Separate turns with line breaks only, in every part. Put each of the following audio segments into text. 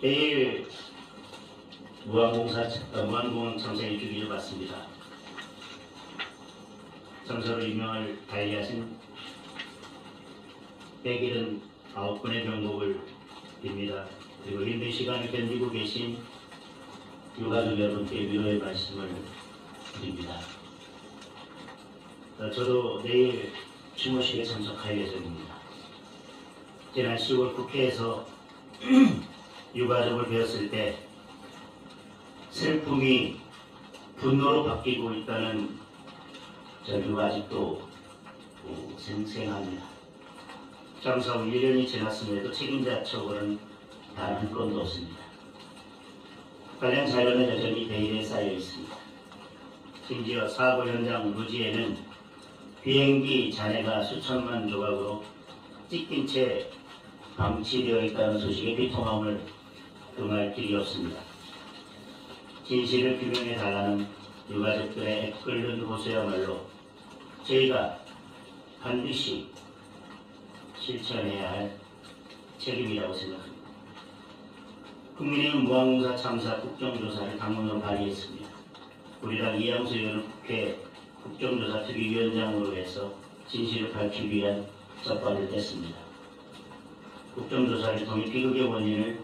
내일 무한공사 어, 무한공원 참사의 주기를 받습니다. 참사로 유명을 달리하신 179분의 병복을 빕니다. 그리고 힘든 시간을 견디고 계신 유가족 여러분께 위로의 말씀을 드립니다. 어, 저도 내일 추모식에 참석할 예정입니다. 지난 10월 국회에서 유가족을 배웠을 때 슬픔이 분노로 바뀌고 있다는 저주가 아직도 어, 생생합니다. 후 1년이 지났음에도 책임자 처벌은 단 한 건도 없습니다. 관련 자료는 여전히 베일에 쌓여 있습니다. 심지어 사고 현장 루지에는 비행기 잔해가 수천만 조각으로 찢긴 채 방치되어 있다는 소식에 비통함을 금할 길이 없습니다. 진실을 규명해 달라는 유가족들의 애끓는 호소야말로 저희가 반드시 실천해야 할 책임이라고 생각합니다. 국민의힘 무항공사 참사 국정조사를 당론으로 발의했습니다. 우리랑 이양수 의원은 국회 국정조사 특위위원장으로 해서 진실을 밝히기 위한 첫발을 뗐습니다. 국정조사를 통해 비극의 원인을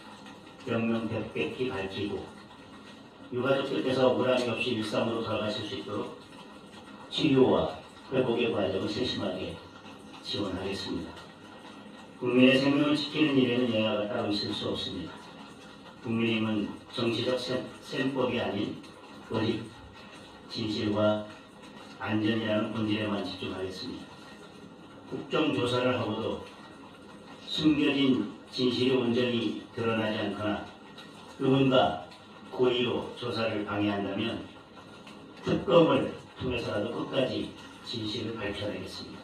명명백백히 밝히고 유가족들께서 억울함이 없이 일상으로 돌아가실 수 있도록 치료와 회복의 과정을 세심하게 지원하겠습니다. 국민의 생명을 지키는 일에는 여야가 따로 있을 수 없습니다. 국민의힘은 정치적 셈- 셈법이 아닌 오직 진실과 안전이라는 본질에만 집중하겠습니다. 국정조사를 하고도 숨겨진 진실이 온전히 드러나지 않거나 누군가 고의로 조사를 방해한다면 특검을 통해서라도 끝까지 진실을 밝혀내겠습니다.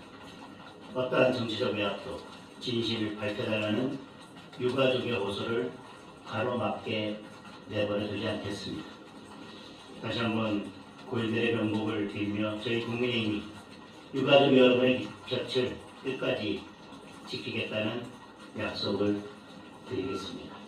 어떠한 정치적 외압도 진실을 밝혀달라는 유가족의 호소를 가로막게 내버려 두지 않겠습니다. 다시 한번 고인들의 명복을 빌며 저희 국민의힘이 유가족 여러분의 곁을 끝까지 지키겠다는 약속을 드리겠습니다.